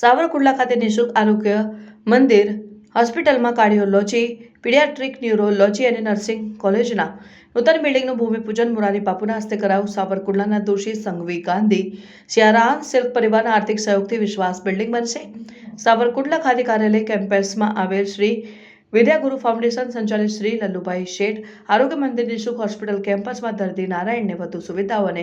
સાવરકુંડલા ખાતે નિઃશુલ્ક આરોગ્ય મંદિર હોસ્પિટલમાં કાર્ડિયોલોજી, પીડિયાટ્રિક ન્યુરોલોજી અને નર્સિંગ કોલેજના નૂતન બિલ્ડિંગનું ભૂમિપૂજન મોરારી બાપુના હસ્તે કરાયું. સાવરકુંડલાના દોષી સંઘવી ગાંધી સિયારામ સિલ્ક પરિવારના આર્થિક સહયોગથી વિશ્વાસ બિલ્ડિંગ બનશે. સાવરકુંડલા ખાતે કાર્યાલય કેમ્પસમાં આવેલ શ્રી વિદ્યાગુરુ ફાઉન્ડેશન સંચાલિત શ્રી લલ્લુભાઈ શેઠ આરોગ્ય મંદિર નિઃશુલ્ક હોસ્પિટલ કેમ્પસમાં દર્દી નારાયણને વધુ સુવિધાઓ અને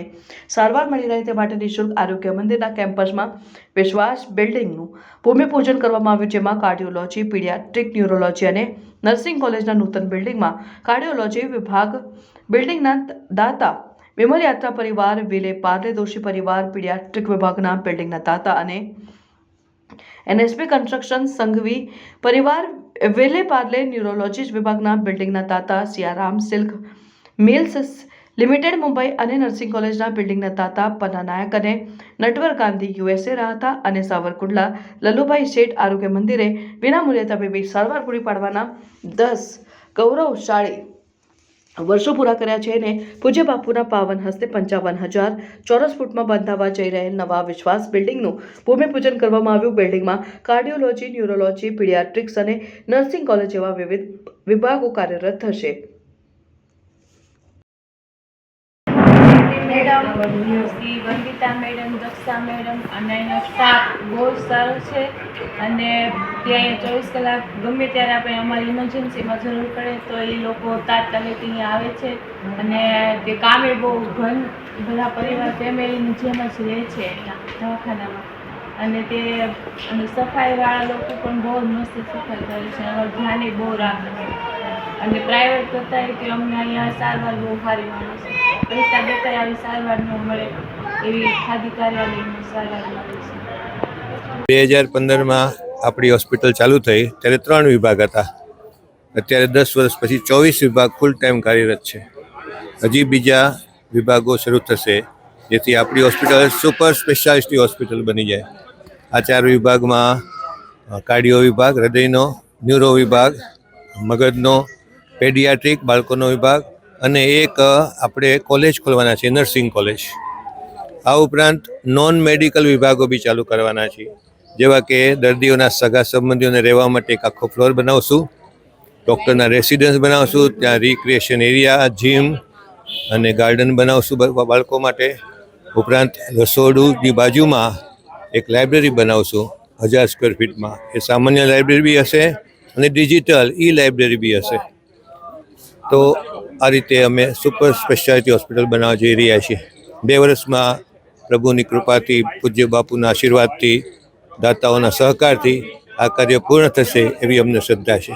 સારવાર મળી રહે તે માટે નિઃશુલ્ક આરોગ્ય મંદિરના કેમ્પસમાં વિશ્વાસ બિલ્ડિંગનું ભૂમિપૂજન કરવામાં આવ્યું, જેમાં કાર્ડિયોલોજી, પીડિયાટ્રિક ન્યુરોલોજી અને નર્સિંગ કોલેજના નૂતન બિલ્ડિંગમાં કાર્ડિયોલોજી વિભાગ, બિલ્ડિંગના દાતા વિમલ યાત્રા પરિવાર, વિલે પાર્લે દોશી પરિવાર, પીડિયાટ્રિક વિભાગના બિલ્ડિંગના દાતા અને એનએસપી કન્સ્ટ્રક્શન સંઘવી પરિવાર વેલે પાર્લે ન્યુરોલોજીસ્ટ વિભાગના બિલ્ડિંગના Tata Siyaram silk mills limited Mumbai અને નર્સિંગ કોલેજના બિલ્ડિંગના તાતા પન્ના નાયક અને નટવર ગાંધી યુએસએ રહ્યા અને સાવરકુંડલા લલ્લુભાઈ શેઠ આરોગ્ય મંદિરે વિનામૂલ્યે તબીબી સારવાર પૂરી પાડવાના દસ ગૌરવશાળી વર્ષો પૂરા કર્યા છે અને પૂજ્ય બાપુના પાવન હસ્તે પંચાવન હજાર ચોરસ ફૂટમાં બંધાવા જઈ રહેલ નવા વિશ્વાસ બિલ્ડિંગનું ભૂમિપૂજન કરવામાં આવ્યું. બિલ્ડિંગમાં કાર્ડિયોલોજી, ન્યુરોલોજી, પીડિયાટ્રિક્સ અને નર્સિંગ કોલેજ જેવા વિવિધ વિભાગો કાર્યરત થશે. Madam, Shri Vandita madam, Daksha madam અને એનો સ્ટાફ બહુ સારો છે. અને ત્યાં ચોવીસ કલાક ગમે ત્યારે આપણે અમારી ઇમરજન્સીમાં જરૂર પડે તો એ લોકો તાત્કાલિક અહીંયા આવે છે. અને તે કામે બહુ ઘન, બધા પરિવાર ફેમિલીની જેમ જ રહે છે દવાખાનામાં. અને તે, અને સફાઈવાળા લોકો પણ બહુ મસ્ત સફાઈ કરે છે. અમારું ધ્યાન બહુ રાખે છે. અને પ્રાઇવેટ કરતાં કે અમને અહીંયા સારવાર બહુ સારી મળે છે. બે હજાર પંદરમાં આપણી હોસ્પિટલ ચાલુ થઈ, ત્યારે ત્રણ વિભાગ હતા. અત્યારે દસ વર્ષ પછી ચોવીસ વિભાગ ફૂલ ટાઈમ કાર્યરત છે. હજી બીજા વિભાગો શરૂ થશે, જેથી આપણી હોસ્પિટલ સુપર સ્પેશિયાલિસ્ટી હોસ્પિટલ બની જાય. આ ચાર વિભાગમાં કાર્ડિયો વિભાગ, હૃદયનો ન્યુરો વિભાગ, મગજનો પેડિયાટ્રિક બાળકોનો વિભાગ અને એક આપણે કોલેજ ખોલવાના છે નર્સિંગ કોલેજ. આ ઉપરાંત નોન મેડિકલ વિભાગો બી ચાલુ કરવાના છે જેવા કે દર્દીઓના સગા સંબંધીઓને રહેવા માટે એક આખો ફ્લોર બનાવશું. ડૉક્ટરના રેસિડન્સ બનાવશું, ત્યાં રિક્રિએશન એરિયા જીમ અને ગાર્ડન બનાવશું બાળકો માટે. ઉપરાંત રસોડુંની બાજુમાં એક લાઇબ્રેરી બનાવશું, હજાર સ્ક્વેર ફીટમાં એ સામાન્ય લાઇબ્રેરી બી હશે અને ડિજિટલ ઈ લાઇબ્રેરી બી હશે. તો આ રીતે અમે સુપર સ્પેશિયાલિટી હોસ્પિટલ બનાવવા જઈ રહ્યા છીએ. બે વર્ષમાં પ્રભુની કૃપાથી, પૂજ્ય બાપુના આશીર્વાદથી, દાતાઓના સહકારથી આ કાર્ય પૂર્ણ થશે એવી અમને શ્રદ્ધા છે.